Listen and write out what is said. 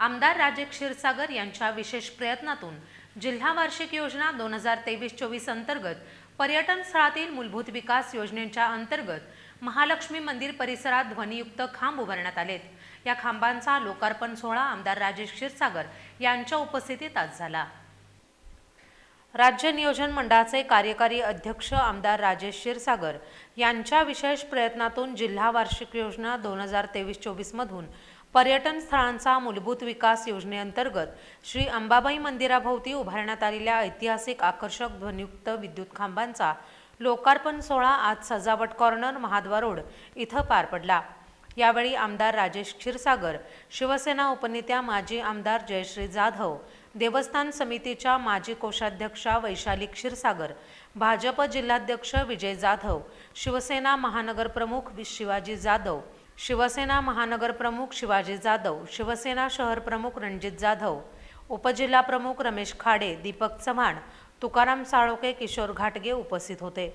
आमदार राजे क्षीरसागर यांच्या विशेष प्रयत्नातून जिल्हा वार्षिक योजना दोन हजार तेवीस चोवीस अंतर्गत पर्यटन स्थळातील मूलभूत विकास योजनेच्या अंतर्गत महालक्ष्मी मंदिर परिसरात ध्वनियुक्त खांब उभारण्यात आलेत. या खांबांचा लोकार्पण सोहळा आमदार राजेश क्षीरसागर यांच्या उपस्थितीत आज झाला. राज्य नियोजन मंडळाचे कार्यकारी अध्यक्ष आमदार राजेश क्षीरसागर यांच्या विशेष प्रयत्नातून जिल्हा वार्षिक योजना दोन हजार तेवीस चोवीसमधून पर्यटन स्थळांचा मूलभूत विकास योजनेअंतर्गत श्री अंबाबाई मंदिराभोवती उभारण्यात आलेल्या ऐतिहासिक आकर्षक ध्वनियुक्त विद्युत खांबांचा लोकार्पण सोहळा आज सजावट कॉर्नर महाद्वार रोड इथं पार पडला. यावेळी आमदार राजेश क्षीरसागर शिवसेना उपनेत्या माजी आमदार जयश्री जाधव देवस्थान समितीच्या माजी कोषाध्यक्षा वैशाली क्षीरसागर भाजप जिल्हाध्यक्ष विजय जाधव शिवसेना महानगर प्रमुख शिवाजी जाधव शिवसेना महानगर प्रमुख शिवाजी जाधव शिवसेना शहर प्रमुख रणजित जाधव उपजिल्हा प्रमुख रमेश खाडे दीपक चव्हाण तुकाराम साळोके किशोर घाटगे उपस्थित होते.